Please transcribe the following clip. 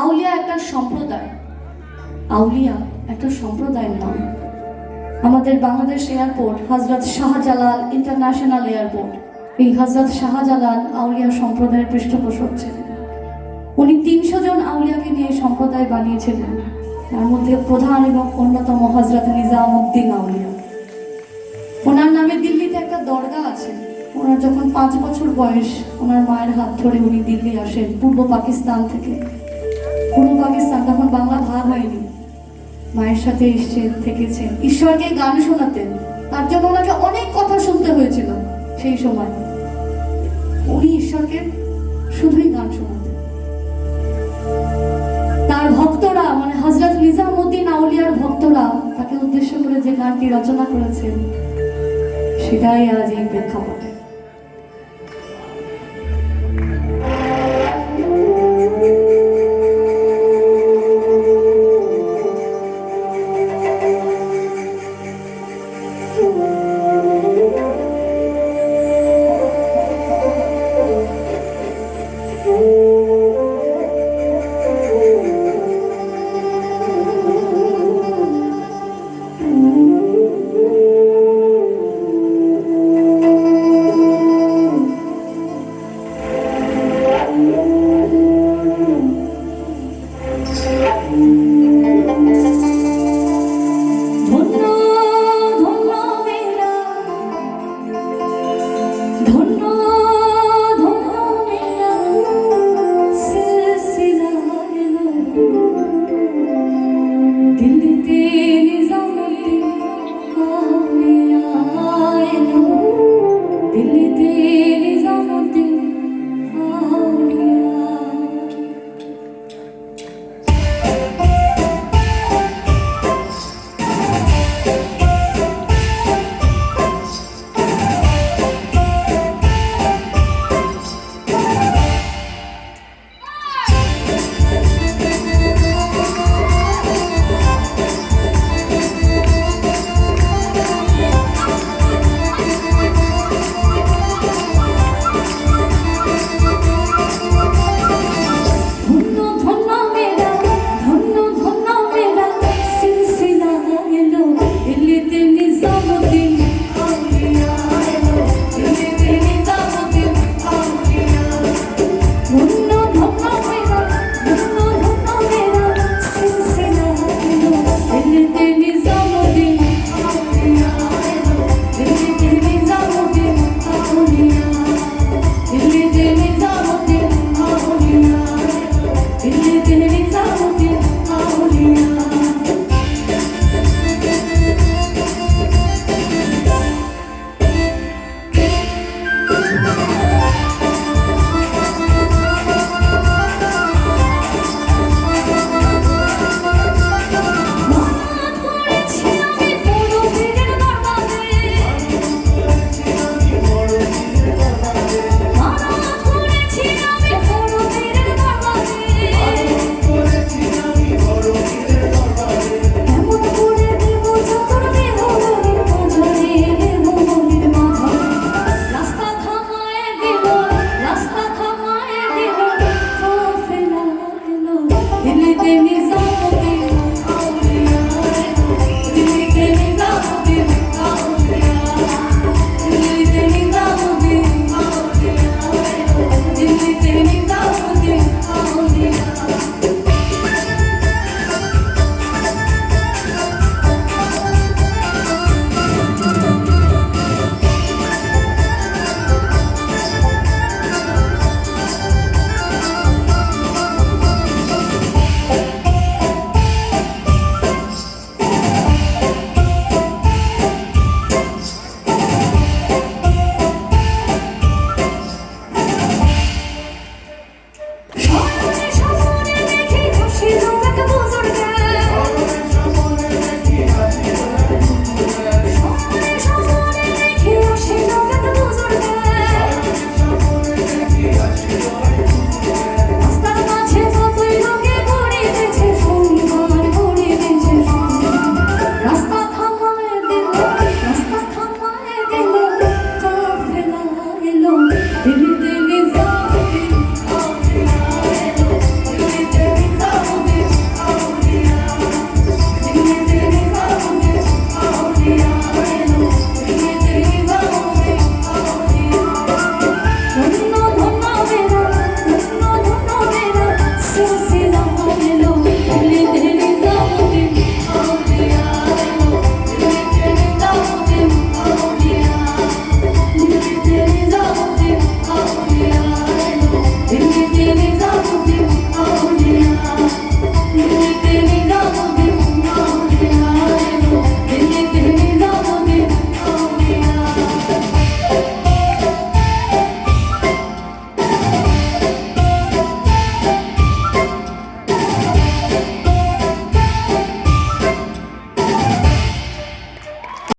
আউলিয়া একটা সম্প্রদায়। আউলিয়া একটা সম্প্রদায়ের নাম। আমাদের বাংলাদেশ এয়ারপোর্ট হজরত শাহজালাল ইন্টারন্যাশনাল এয়ারপোর্ট। এই হজরত শাহজালাল আউলিয়া সম্প্রদায়ের পৃষ্ঠপোষক ছিলেন। উনি তিনশো জন আউলিয়াকে নিয়ে সম্প্রদায় বানিয়েছিলেন। তার মধ্যে প্রধান এবং অন্যতম হজরত নিজামুদ্দিন আউলিয়া। ওনার নামে দিল্লিতে একটা দরগা আছে। ওনার যখন পাঁচ বছর বয়স, ওনার মায়ের হাত ধরে উনি দিল্লি আসেন, পূর্ব পাকিস্তান থেকে। পূর্ব পাকিস্তান তখন বাংলা ভাগ হয়নি। মায়ের সাথে এসছেন থেকেছেন। ঈশ্বরকে গান শোনাতেন। তার জন্য ওনাকে অনেক কথা শুনতে হয়েছিল সেই সময়। উনি ঈশ্বরকে শুধুই গান শোনাতেন। তার ভক্তরা মানে হজরত নিজামুদ্দিন আউলিয়ার ভক্তরা, তাকে উদ্দেশ্য করে যে গানটি রচনা করেছেন, সেটাই আজ এই প্রেক্ষাপটে। 天。